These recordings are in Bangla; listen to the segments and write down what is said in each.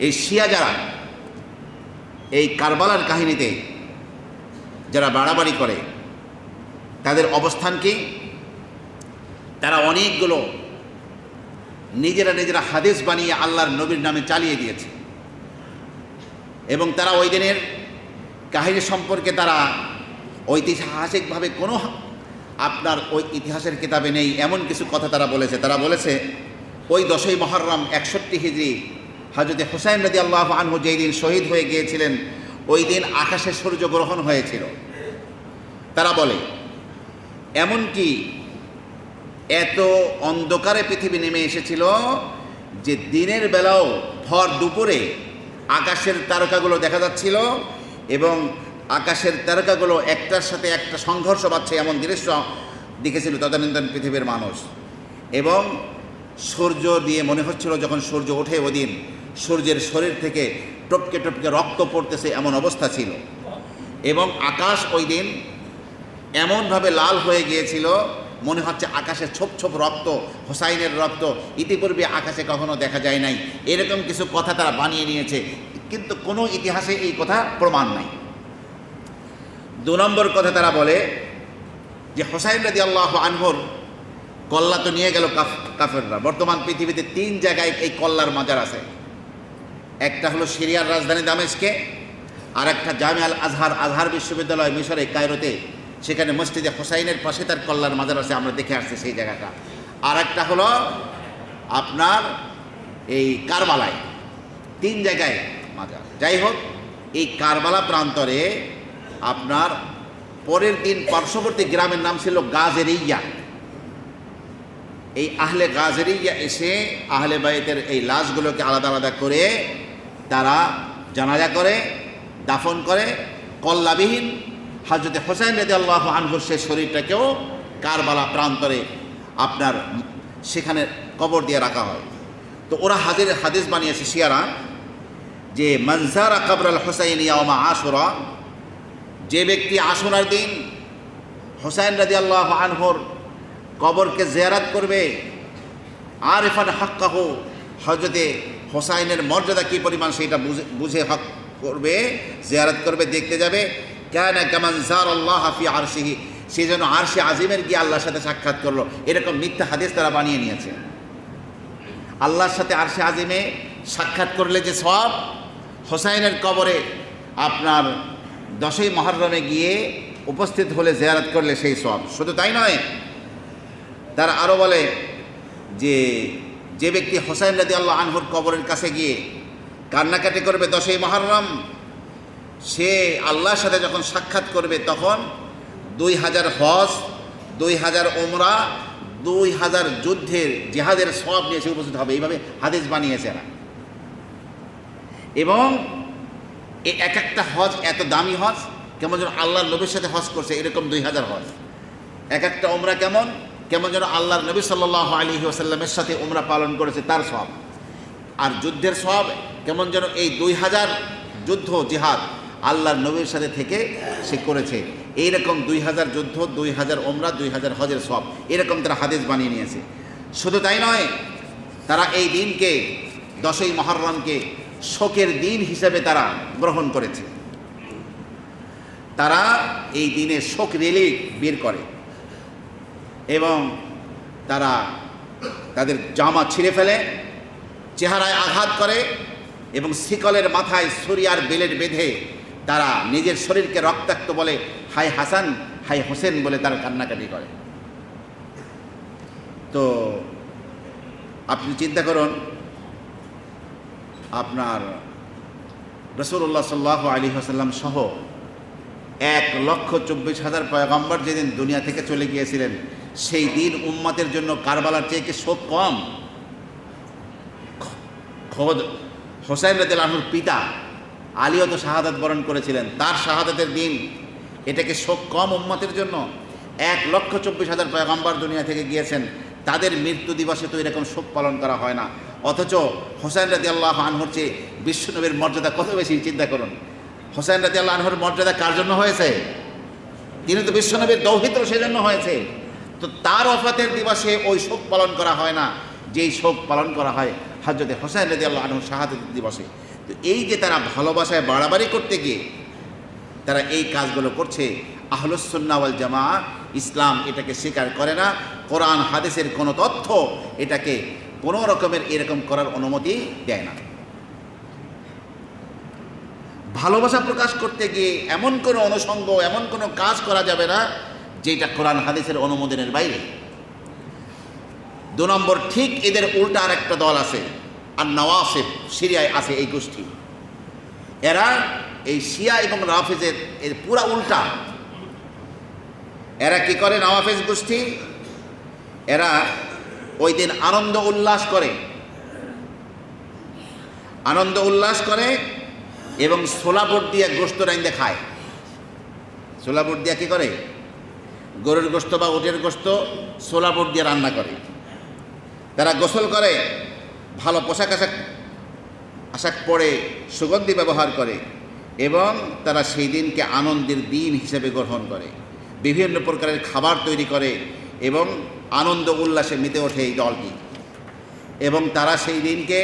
এই শিয়া যারা, এই কারবালার কাহিনীতে যারা বাড়াবাড়ি করে, তাদের অবস্থান কি? তারা অনেকগুলো নিজেরা নিজেরা হাদিস বানিয়ে আল্লাহর নবীর নামে চালিয়ে দিয়েছে। এবং তারা ওই দিনের কাহিনী সম্পর্কে তারা ঐতিহাসিকভাবে কোনো আপনার ওই ইতিহাসের কিতাবে নেই, এমন কিছু কথা তারা বলেছে। তারা বলেছে, ওই দশই মহরম একষট্টি হিজড়ি হজরতে হুসাইন রদি আল্লাহ আনহু যেই দিন শহীদ হয়ে গিয়েছিলেন, ওই দিন আকাশে সূর্য গ্রহণ হয়েছিল। তারা বলে, এমনকি এত অন্ধকারে পৃথিবী নেমে এসেছিল যে দিনের বেলাও ভর দুপুরে আকাশের তারকাগুলো দেখা যাচ্ছিল এবং আকাশের তারকাগুলো একটার সাথে একটা সংঘর্ষ পাচ্ছে এমন দৃশ্য দেখেছিল তদানীন্তন পৃথিবীর মানুষ। এবং সূর্য দিয়ে মনে হচ্ছিল যখন সূর্য ওঠে ওদিন, সূর্যের শরীর থেকে টপকে টপকে রক্ত পড়তেছে এমন অবস্থা ছিল। এবং আকাশ ওই দিন এমনভাবে লাল হয়ে গিয়েছিল, মনে হচ্ছে আকাশে ছোপ ছোপ রক্ত, হোসাইনের রক্ত, ইতিপূর্বে আকাশে কখনো দেখা যায় নাই। এরকম কিছু কথা তারা বানিয়ে নিয়েছে, কিন্তু কোনো ইতিহাসে এই কথা প্রমাণ নাই। দু নম্বর কথা তারা বলে যে হোসাইন রাজি আল্লাহ আনহর কল্লা তো নিয়ে গেল কাফ, কাফেররা। বর্তমান পৃথিবীতে তিন জায়গায় এই কল্লার মাজার আছে। একটা হলো সিরিয়ার রাজধানী দামেশকে আর একটা জামিয়াল আজহার আজহার বিশ্ববিদ্যালয় মিশরে, কায়রোতে। সেখানে মসজিদে হোসাইনের পাশে তার কল্লার মাজার আছে, আমরা দেখে আসছি সেই জায়গাটা। আর একটা হলো আপনার এই কারবালায়। তিন জায়গায় মাজার। যাই হোক, এই কারবালা প্রান্তরে আপনার পরের দিন পার্শ্ববর্তী গ্রামের নাম ছিল গাজেরিয়া। এই আহলে গাজেরিয়া এসে আহলে বাইতের এই লাশগুলোকে আলাদা আলাদা করে তারা জানাজা করে, দাফন করে। কল্লাবিহীন হাজরতে হোসেন রেদে আল্লাহ আনহুর সে শরীরটাকেও কারবালা প্রান্তরে আপনার সেখানে কবর দিয়ে রাখা হয়। তো ওরা হাজির হাদিস বানিয়েছে শিয়ারা যে কবর আল হোসাইন ইয়ামা আশুরা যে ব্যক্তি আশুরার দিন হোসাইন রাজি আল্লাহ আনহর কবরকে জেয়ারাত করবে। আর এফান হাক্কাহ হজরতে হোসাইনের মর্যাদা কী পরিমাণ সেটা বুঝে বুঝে হক করবে, জিয়ারত করবে, দেখতে যাবে। কেন কেমন জার আল্লাহ হাফি আরশিহি, সে যেন আরশি আজিমের গিয়ে আল্লাহর সাথে সাক্ষাৎ করল। এরকম মিথ্যা হাদিস তারা বানিয়ে নিয়েছে। আল্লাহর সাথে আরশি আজিমে সাক্ষাৎ করলে যে সব, হোসাইনের কবরে আপনার দশই মহরমে গিয়ে উপস্থিত হলে জিয়ারত করলে সেই সব। শুধু তাই নয় তারা আরও বলে যে যে ব্যক্তি হোসাইন রাজি আল্লাহ আনহুর কবরের কাছে গিয়ে কান্নাকাটি করবে দশই মহরম, সে আল্লাহর সাথে যখন সাক্ষাৎ করবে তখন দুই হাজার হজ, দুই হাজার ওমরা দুই হাজার যুদ্ধের জেহাদের সব নিয়ে সে উপস্থিত হবে। এইভাবে হাদিস বানিয়েছে এরা। এবং এই এক একটা হজ এত দামি হজ, কেমন যেন আল্লাহর নবীর সাথে হজ করছে, এরকম দুই হাজার হজ। এক একটা ওমরা কেমন? কেমন যেন আল্লাহর নবী সাল্লাহ আলী ওসাল্লামের সাথে উমরা পালন করেছে, তার সব আর যুদ্ধের সব কেমন যেন এই দুই হাজার যুদ্ধ, জিহাদ আল্লাহর নবীর সাথে থেকে সে করেছে। এইরকম দুই হাজার যুদ্ধ, দুই হাজার ওমরা দুই হাজার হজের সব এরকম তারা হাদিস বানিয়ে নিয়েছে। শুধু তাই নয়, তারা এই দিনকে, দশই মহরমকে শোকের দিন হিসেবে তারা গ্রহণ করেছে। তারা এই দিনে শোক রেলি বের করে। এবং তারা তাদের জামা ছিঁড়ে ফেলে, চেহারায় আঘাত করে এবং শিকলের মাথায় সুরিয়ার বেলেট বেঁধে তারা নিজের শরীরকে রক্তাক্ত বলে, হাই হাসান, হাই হোসেন বলে তারা কান্নাকাটি করে। তো আপনি চিন্তা করুন, আপনার রসুল্লাহ সাল্লাহ আলী হাসাল্লাম সহ এক লক্ষ চব্বিশ হাজার পয়গম্বর যেদিন দুনিয়া থেকে চলে গিয়েছিলেন, সেই দিন উম্মাতের জন্য কারবালার চেয়ে কি শোক কম? খোদ, হোসাইন রাহুর পিতা আলীও তো শাহাদাত বরণ করেছিলেন, তার শাহাদাতের দিন এটাকে শোক কম উম্মতের জন্য? এক লক্ষ চব্বিশ হাজার পয়গম্বর দুনিয়া থেকে গিয়েছেন, তাদের মৃত্যু দিবসে তো এরকম শোক পালন করা হয় না। অথচ হোসাইন রাজি আল্লাহ আনহর চেয়ে বিশ্বনবীর মর্যাদা কত বেশি, চিন্তা করুন। হোসেন রাজি আল্লাহ আনহর মর্যাদা কার জন্য হয়েছে? তিনি তো বিশ্বনবীর দৌহিত্র সেজন্য হয়েছে। তো তার অফাতের দিবসে ওই শোক পালন করা হয় না। যেই শোক পালন করা হয় হজরতে হোসেন রাজি আল্লাহ আনহর শাহাদত দিবসে। তো এই যে তারা ভালোবাসায় বাড়াবাড়ি করতে গিয়ে তারা এই কাজগুলো করছে আহলুসন্নাওয়াল জামা ইসলাম এটাকে স্বীকার করে না। কোরআন, হাদিসের কোনো তথ্য এটাকে কোনো রকমের এরকম করার অনুমতি দেয় না। ভালোবাসা প্রকাশ করতে গিয়ে এমন কোনো অনুষঙ্গ, এমন কোনো কাজ করা যাবে না যেটা কোরআন হাদিসের অনুমোদনের বাইরে। দু নম্বর, ঠিক এদের উল্টা আর একটা দল আছে, আর নওয়াসেফ, সিরিয়ায় আছে এই গোষ্ঠী। এরা এই শিয়া এবং রাফেজের এর পুরা উল্টা। এরা কি করে নওয়াফেজ গোষ্ঠী? এরা ওই দিন আনন্দ উল্লাস করে। আনন্দ উল্লাস করে এবং সোলাপুর দিয়ে গোস্ত রাইন্দে খায়। সোলাপুর দিয়ে কি করে? গরুর গোস্ত বা উটের গোস্ত সোলাপুর দিয়ে রান্না করে। তারা গোসল করে, ভালো পোশাক আশাক আশাক পরে সুগন্ধি ব্যবহার করে এবং তারা সেই দিনকে আনন্দের দিন হিসেবে গ্রহণ করে। বিভিন্ন প্রকারের খাবার তৈরি করে এবং আনন্দ উল্লাসে মেতে ওঠে এই দলটি। এবং তারা সেই দিনকে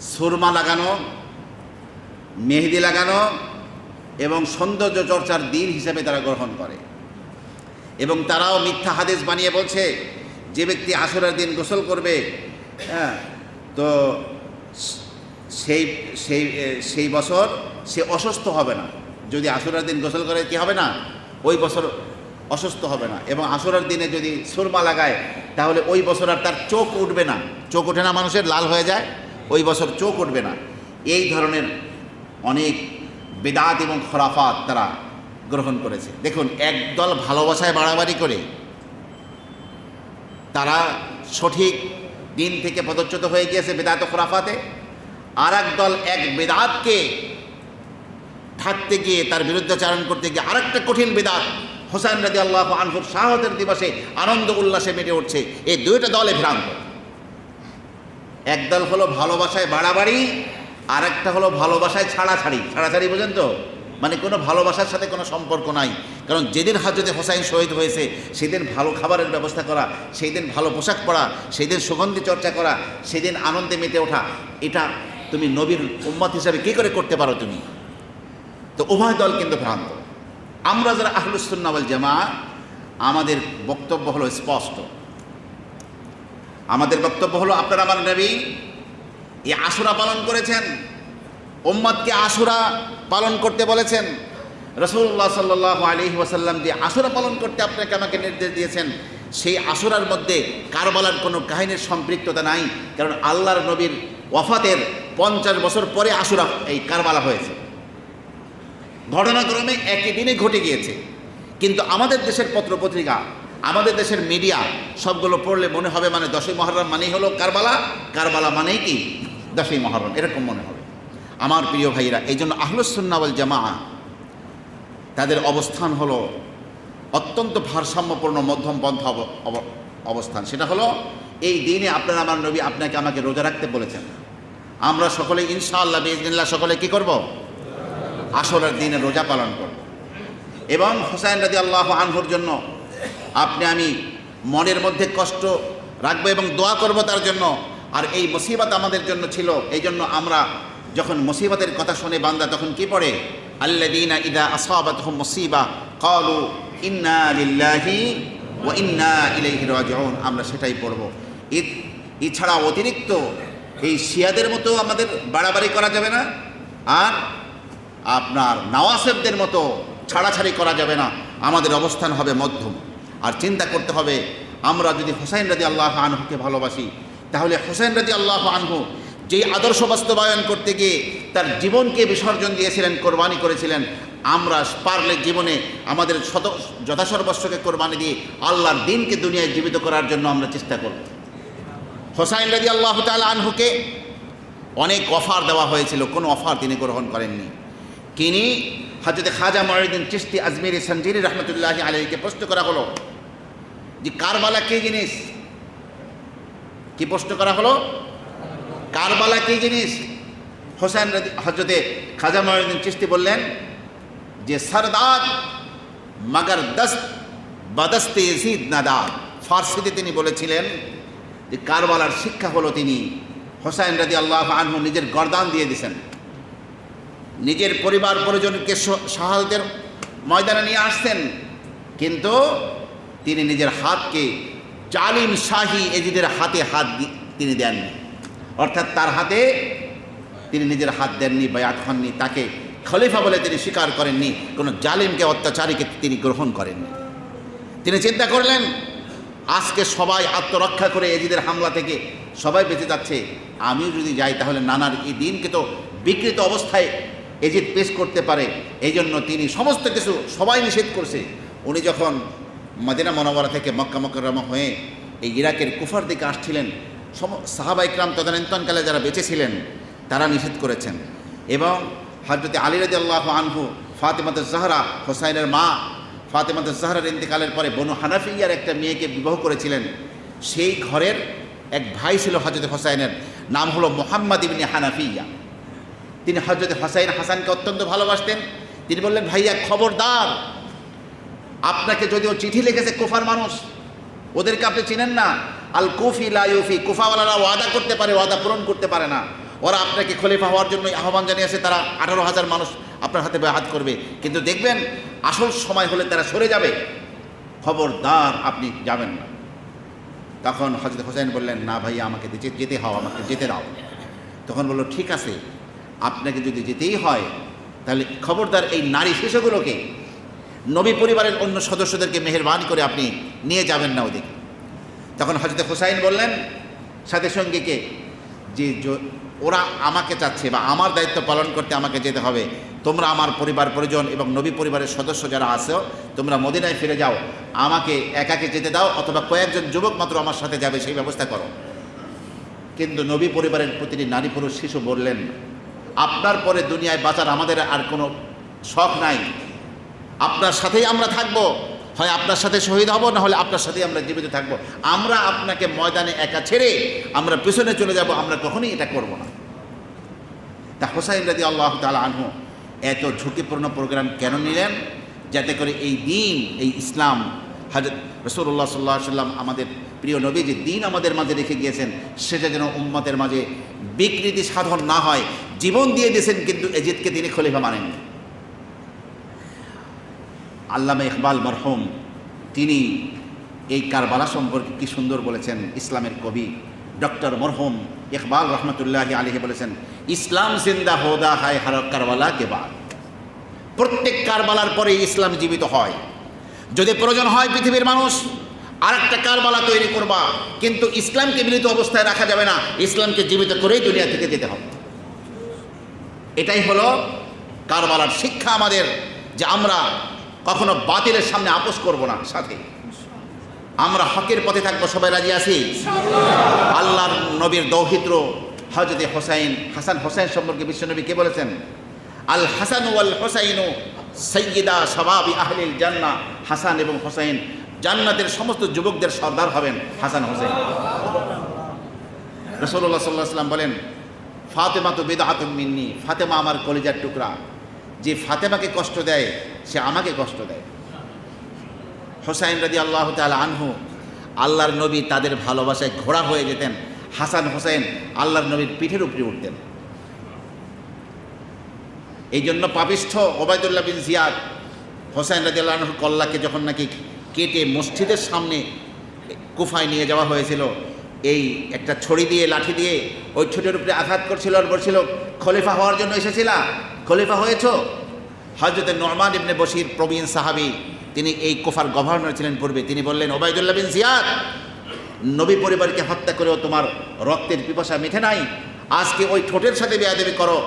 সুরমা লাগানো মেহেদি লাগানো এবং সৌন্দর্য চর্চার দিন হিসেবে তারা গ্রহণ করে। এবং তারাও মিথ্যা হাদিস বানিয়ে বলছে, যে ব্যক্তি আসরের দিন গোসল করবে হ্যাঁ তো সেই সেই সেই বছর সে অসুস্থ হবে না। যদি আসরের দিন গোসল করে, কি হবে না? ওই বছর অসুস্থ হবে না। এবং আসরের দিনে যদি সুরমা লাগায়, তাহলে ওই বছর আর তার চোখ উঠবে না। চোখ ওঠে না, মানুষের লাল হয়ে যায়, ওই বছর চোখ উঠবে না। এই ধরনের অনেক বেদাত এবং খরাফাত তারা গ্রহণ করেছে। দেখুন, একদল ভালোবাসায় বাড়াবাড়ি করে তারা সঠিক দিন থেকে পদচ্যুত হয়ে গিয়েছে বেদাত খরাফাতে আর দল এক বেদাতকে থাকতে গিয়ে তার বিরুদ্ধাচারণ করতে গিয়ে আরেকটা কঠিন বেদাত হোসেন রাজি আল্লাহ আনহুর শাহাদের দিবসে আনন্দ উল্লাসে মেটে উঠছে। এই দুইটা দলে ভ্রান্ত। একদল হলো ভালোবাসায় বাড়াবাড়ি আর একটা হলো ভালোবাসায় ছাড়াছাড়ি। ছাড়াছাড়ি বোঝেন তো? মানে কোনো ভালোবাসার সাথে কোনো সম্পর্ক নাই। কারণ যেদিন হাজরতে হোসাইন শহীদ হয়েছে, সেদিন ভালো খাবারের ব্যবস্থা করা সেই দিন ভালো পোশাক পরা সেই দিন সুগন্ধি চর্চা করা, সেদিন আনন্দে মেতে ওঠা, এটা তুমি নবীর উম্মত হিসাবে কী করে করতে পারো তুমি? তো উভয় দল কিন্তু ভ্রান্ত। আমরা যারা আহলুসুন্নাওয়াল জামা আমাদের বক্তব্য হলো স্পষ্ট। আমাদের বক্তব্য হলো, আপনারা আমার নবী এই আশুরা পালন করেছেন। ওম্মাদকে আশুরা পালন করতে বলেছেন। রসুল্লাহ সাল্লাহ আলী ওয়াসাল্লাম যে আশুরা পালন করতে আপনাকে আমাকে নির্দেশ দিয়েছেন, সেই আশুরার মধ্যে কারবালার কোনো কাহিনীর সম্পৃক্ততা নাই, কারণ আল্লাহর নবীর ওয়াফাতের পঞ্চাশ বছর পরে আশুরা এই কারবালা হয়েছে। ঘটনাক্রমে একই দিনে ঘটে গিয়েছে। কিন্তু আমাদের দেশের পত্রপত্রিকা, আমাদের দেশের মিডিয়া সবগুলো পড়লে মনে হবে মানে দশই মহরম মানেই হলো কারবালা। কারবালা মানেই কি? দশই মহরম, এরকম মনে হবে। আমার প্রিয় ভাইরা এই জন্য আহলুসুন্নাওয়াল জামা তাদের অবস্থান হলো অত্যন্ত ভারসাম্যপূর্ণ মধ্যম পন্থা অব- অব- অবস্থান। সেটা হলো, এই দিনে আপনার, আমার নবী আপনাকে আমাকে রোজা রাখতে বলেছেন। আমরা সকলে, ইনশাআল্লাহ বিজনিল্লাহ সকলে কি করব? আসরের দিনে রোজা পালন করব। এবং হোসাইন রাজি আল্লাহ আনহুর জন্য আপনি, আমি মনের মধ্যে কষ্ট রাখব এবং দোয়া করব তার জন্য আর এই মুসিবত আমাদের জন্য ছিল, এই জন্য আমরা যখন মুসিবতের কথা শুনে বান্দা তখন কি পড়ে? আল্লাদিনা ইদা আসাবাত মুসিবা কালু ইন্না লিল্লাহি ও ইন্না ইলাইহি রাজিউন। আমরা সেটাই পড়ব। এছাড়া অতিরিক্ত এই শিয়াদের মতো আমাদের বাড়াবাড়ি করা যাবে না, আর আপনার নওয়াসেবদের মতো ছাড়াছাড়ি করা যাবে না। আমাদের অবস্থান হবে মধ্যম। আর চিন্তা করতে হবে, আমরা যদি হোসেন রাজি আল্লাহ আনহুকে ভালোবাসি তাহলে হোসেন রাজি আল্লাহ আনহু যেই আদর্শ বাস্তবায়ন করতে গিয়ে তার জীবনকে বিসর্জন দিয়েছিলেন, কোরবানি করেছিলেন, আমরা পারলে জীবনে আমাদের শত, যথাসর্বস্বকে কোরবানি দিয়ে আল্লাহর দিনকে দুনিয়ায় জীবিত করার জন্য আমরা চেষ্টা করব। হোসাইন রাজি আল্লাহ তাল আনহুকে অনেক অফার দেওয়া হয়েছিল, কোনো অফার তিনি গ্রহণ করেননি। তিনি হজরতে খাজা মহিউদ্দিন চিস্তি আজমির সঞ্জিরি রহমতুল্লাহ আলীকে প্রশ্ন করা হলো যে কারবালা কী জিনিস? কি প্রশ্ন করা হলো? কারবালা কি জিনিস? হোসেন হজরতে খাজা মহিউদ্দিন চিস্তি বললেন, যে সরদার মগর দস্ত বদস্তে ইজিদ নাদাদ ফার্সিতে তিনি বলেছিলেন যে কারবালার শিক্ষা হলো তিনি হোসাইন রাজি আল্লাহ আনহু নিজের গরদান দিয়ে দিছেন। নিজের পরিবার পরিজনকে শাহাদতের ময়দানে নিয়ে আসতেন কিন্তু তিনি নিজের হাতকে জালিম শাহী এজিদের হাতে হাত তিনি দেননি। অর্থাৎ তার হাতে তিনি নিজের হাত দেননি, বায়াত হননি। তাকে খলিফা বলে তিনি স্বীকার করেননি। কোনো জালিমকে, অত্যাচারীকে তিনি গ্রহণ করেননি। তিনি চিন্তা করলেন, আজকে সবাই আত্মরক্ষা করে এজিদের হামলা থেকে সবাই বেঁচে যাচ্ছে। আমিও যদি যাই, তাহলে নানার এই দিনকে তো বিকৃত অবস্থায় এজিদ পেশ করতে পারে। এই জন্য তিনি সমস্ত কিছু সবাই নিষেধ করছে। উনি যখন মদিনা মনোবরা থেকে মক্কা মকরমা হয়ে এই ইরাকের কুফার দিকে আসছিলেন। সম সাহাবা ইকরাম তদানীন্তনকালে যারা বেঁচে ছিলেন তারা নিষেধ করেছেন। এবং হজরত আলী রাজি আল্লাহ আনহু ফাতেমাত জাহরা, হোসাইনের মা ফাতেমাত জাহরার ইন্তেকালের পরে বনু হানাফিয়ার একটা মেয়েকে বিবাহ করেছিলেন। সেই ঘরের এক ভাই ছিল হজরত হোসাইনের, নাম হলো মোহাম্মদ ইবনে হানাফিয়া। তিনি হজরত হোসাইন হাসানকে অত্যন্ত ভালোবাসতেন। তিনি বললেন, ভাইয়া, খবরদার আপনাকে যদিও চিঠি লিখেছে কুফার মানুষ, ওদেরকে আপনি চিনেন না। আল কুফি লা ইউফি, কুফাওয়ালারা ওয়াদা করতে পারে, ওয়াদা পূরণ করতে পারে না। ওরা আপনাকে খলিফা হওয়ার জন্য আহ্বান জানিয়েছে, তারা আঠারো হাজার মানুষ আপনার হাতে হাত করবে। কিন্তু দেখবেন, আসল সময় হলে তারা সরে যাবে। খবরদার আপনি যাবেন না। তখন হজরত হোসেন বললেন, না ভাই, আমাকে যেতে হও, আমাকে যেতে দাও। তখন বলল, ঠিক আছে, আপনাকে যদি যেতেই হয়, তাহলে খবরদার এই নারী শিশুগুলোকে নবী পরিবারের অন্য সদস্যদেরকে মেহরবানি করে আপনি নিয়ে যাবেন না ওদিকে। তখন হজরত হোসাইন বললেন, সাথে সঙ্গীকে যে ওরা আমাকে চাচ্ছে বা আমার দায়িত্ব পালন করতে আমাকে যেতে হবে। তোমরা আমার পরিবার পরিজন এবং নবী পরিবারের সদস্য যারা আছো, তোমরা মদিনায় ফিরে যাও। আমাকে একাকে যেতে দাও অথবা কয়েকজন যুবক মাত্র আমার সাথে যাবে, সেই ব্যবস্থা করো। কিন্তু নবী পরিবারের প্রতিটি নারী পুরুষ শিশু বললেন, আপনার পরে দুনিয়ায় বাঁচার আমাদের আর কোনো শখ নাই। আপনার সাথেই আমরা থাকব। হয় আপনার সাথে শহীদ হব, না হলে আপনার সাথেই আমরা জীবিত থাকব। আমরা আপনাকে ময়দানে একা ছেড়ে আমরা পিছনে চলে যাব, আমরা কখনোই এটা করব না। তা হোসাইন রাজি আল্লাহ তালা আনহু এত ঝুঁকিপূর্ণ প্রোগ্রাম কেন নিলেন? যাতে করে এই দিন, এই ইসলাম, হাজরত রসুল্লাহ সাল্লাহ সাল্লাম আমাদের প্রিয় নবী যে দিন আমাদের মাঝে রেখে গিয়েছেন, সেটা যেন উম্মতের মাঝে বিকৃতি সাধন না হয়। জীবন দিয়ে দিয়েছেন, কিন্তু এজিদকে তিনি খলিফা মানেননি। আল্লামা ইকবাল মরহুম, তিনি এই কারবালা সম্পর্কে কি সুন্দর বলেছেন? ইসলামের কবি ডক্টর মরহুম ইকবাল রহমতুল্লাহ আলিহে বলেছেন, ইসলাম জিন্দা হোদা হায় হার কারবালা কে বাদ? প্রত্যেক কারবালার পরে ইসলাম জীবিত হয়। যদি প্রয়োজন হয় পৃথিবীর মানুষ আর একটা কারবালা তৈরি করবা, কিন্তু ইসলামকে মিলিত অবস্থায় রাখা যাবে না। ইসলামকে জীবিত করেই দুনিয়া থেকে যেতে হবে। এটাই হলো কারবালার শিক্ষা আমাদের, যে আমরা কখনো বাতিলের সামনে আপোষ করব না সাথে। আমরা হকের পথে থাকব, সবাই রাজি আছি? আল্লাহর নবীর দৌহিত্র হজরত হোসাইন, হাসান হোসাইন সম্পর্কে বিশ্বনবী কে বলেছেন? আল হাসান ওয়াল হোসাইনু সৈয়দা সবাবি আহলিল জান্না। হাসান এবং হোসাইন জান্নাতের সমস্ত যুবকদের সর্দার হবেন হাসান হোসেন রসল্লাহ সাল্লাহ সাল্লাম বলেন ফাতেমা তো বেদাহাত মিন্নি, ফাতেমা আমার কলিজার টুকরা। যে ফাতেমাকে কষ্ট দেয়, সে আমাকে কষ্ট দেয়। হোসাইন রাজি আল্লাহ তাল আনহু, আল্লাহর নবী তাদের ভালোবাসায় ঘোড়া হয়ে যেতেন। হাসান হোসেন আল্লাহর নবীর পিঠের উপরে উঠতেন। এই জন্য পাপিষ্ঠ ওবায়দুল্লাহ বিন জিয়াদ, হোসাইন রাজি আল্লাহর কল্লাকে যখন নাকি কেটে মসজিদের সামনে কুফায় নিয়ে যাওয়া হয়েছিল, এই একটা ছড়ি দিয়ে, লাঠি দিয়ে ওই ছোটের উপরে আঘাত করছিল আর বলছিল, খলিফা হওয়ার জন্য এসেছিলা? খলিফা হয়েছ? হজরত নরমান ইবনে বশির প্রবীণ সাহাবি, তিনি এই কোফার গভর্নর ছিলেন পূর্বে। তিনি বললেন, ওবায়দুল্লাহ বিন জিয়াদ, নবী পরিবারকে হত্যা করেও তোমার রক্তের পিপাসা মিঠে নাই? আজকে ওই ঠোঁটের সাথে বেয়াদেবি করো।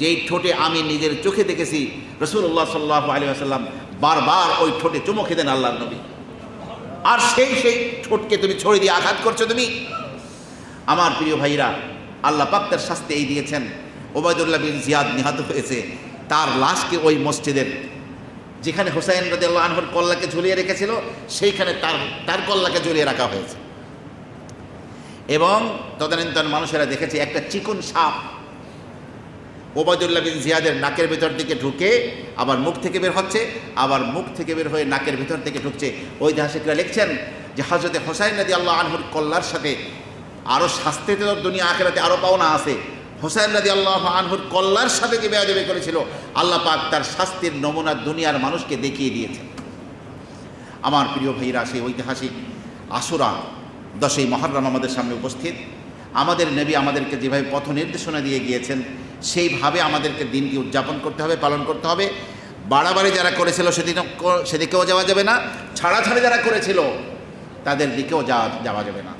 যেই ঠোঁটে আমি নিজের চোখে দেখেছি রসুল্লাহ সাল্লাহ আলী আসাল্লাম বারবার ওই ঠোঁটে চুমো খেতেন আল্লাহ নবী। আর সেই সেই ঠোঁটকে তুমি ছড়ি দিয়ে আঘাত করছ তুমি? আমার প্রিয় ভাইরা, আল্লাহ পাক তার শাস্তি এই দিয়েছেন। ওবায়দুল্লাহ বিন জিয়াদ নিহত হয়েছে। তার লাশকে ওই মসজিদের যেখানে হোসাইন রাজি আল্লাহ আনহর কল্লাকে ঝুলিয়ে রেখেছিল, সেইখানে তার তার কল্লাকে ঝুলিয়ে রাখা হয়েছে। এবং তদানীন্তন মানুষেরা দেখেছে, একটা চিকন সাপ ওবায়দুল্লাহ বিন জিয়াদের নাকের ভেতর দিকে ঢুকে আবার মুখ থেকে বের হচ্ছে, আবার মুখ থেকে বের হয়ে নাকের ভেতর থেকে ঢুকছে। ঐতিহাসিকরা লিখছেন যে হজরতে হোসাইন নদী আল্লাহ আনহুর কল্লার সাথে আরও শাস্তিতে দুনিয়া আখেরাতে আরও পাওনা আছে। হোসাইন রাজি আল্লাহ আনহুর কল্লার সাথে যে বেয়াদবি করেছিল, আল্লাহ পাক তার শাস্তির নমুনা দুনিয়ার মানুষকে দেখিয়ে দিয়েছে আমার প্রিয় ভাইরা, সেই ঐতিহাসিক আশুরা দশই মহরম আমাদের সামনে উপস্থিত। আমাদের নবী আমাদেরকে যেভাবে পথ নির্দেশনা দিয়ে গিয়েছেন, সেইভাবে আমাদেরকে দিনকে উদযাপন করতে হবে, পালন করতে হবে। বাড়াবাড়ি যারা করেছিল, সেদিনও ক- সেদিকেও যাওয়া যাবে না। ছাড়া ছাড়াছাড়ি যারা করেছিল, তাদের দিকেও যাওয়া যাওয়া যাবে না।